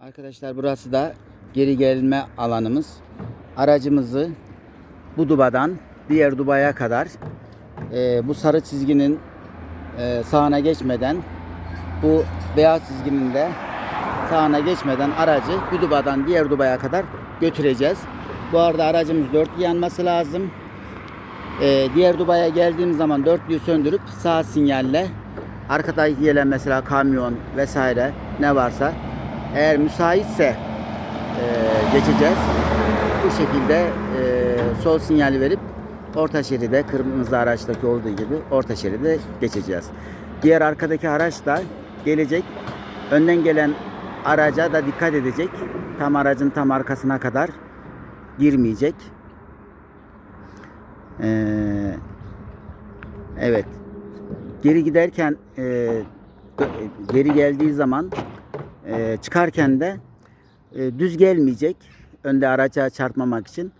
Arkadaşlar burası da geri gelme alanımız. Aracımızı bu dubadan diğer dubaya kadar e, bu sarı çizginin e, sağına geçmeden bu beyaz çizginin de sağına geçmeden aracı bir dubadan diğer dubaya kadar götüreceğiz. Bu arada aracımız dörtlü yanması lazım. E, diğer dubaya geldiğimiz zaman dörtlüyü söndürüp sağ sinyalle arkadaki gelen mesela kamyon vesaire ne varsa eğer müsaitse e, geçeceğiz. Bu şekilde e, sol sinyali verip orta şeride kırmızı araçtaki olduğu gibi orta şeride geçeceğiz. Diğer arkadaki araç da gelecek. Önden gelen araca da dikkat edecek. Tam aracın tam arkasına kadar girmeyecek. Ee, evet. Geri giderken e, geri geldiği zaman e, çıkarken de e, düz gelmeyecek. Önde araca çarpmamak için.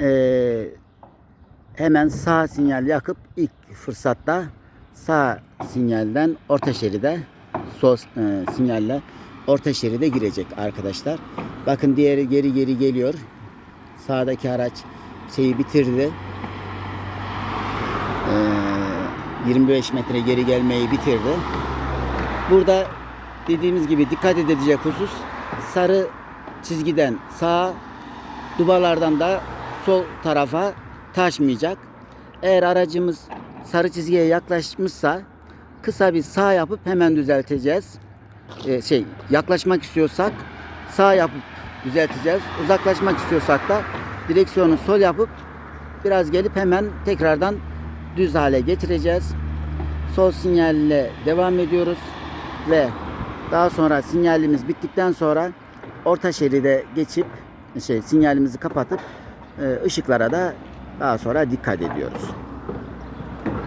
E, hemen sağ sinyal yakıp ilk fırsatta sağ sinyalden orta şeride sol e, sinyalle orta şeride girecek arkadaşlar. Bakın diğeri geri geri geliyor. Sağdaki araç şeyi bitirdi. Ee, 25 metre geri gelmeyi bitirdi. Burada dediğimiz gibi dikkat edilecek husus sarı çizgiden sağa dubalardan da sol tarafa taşmayacak. Eğer aracımız sarı çizgiye yaklaşmışsa kısa bir sağ yapıp hemen düzelteceğiz. Ee, şey yaklaşmak istiyorsak sağ yapıp düzelteceğiz. Uzaklaşmak istiyorsak da direksiyonu sol yapıp biraz gelip hemen tekrardan düz hale getireceğiz. Sol sinyalle devam ediyoruz ve daha sonra sinyalimiz bittikten sonra orta şeride geçip şey sinyalimizi kapatıp e, ışıklara da daha sonra dikkat ediyoruz.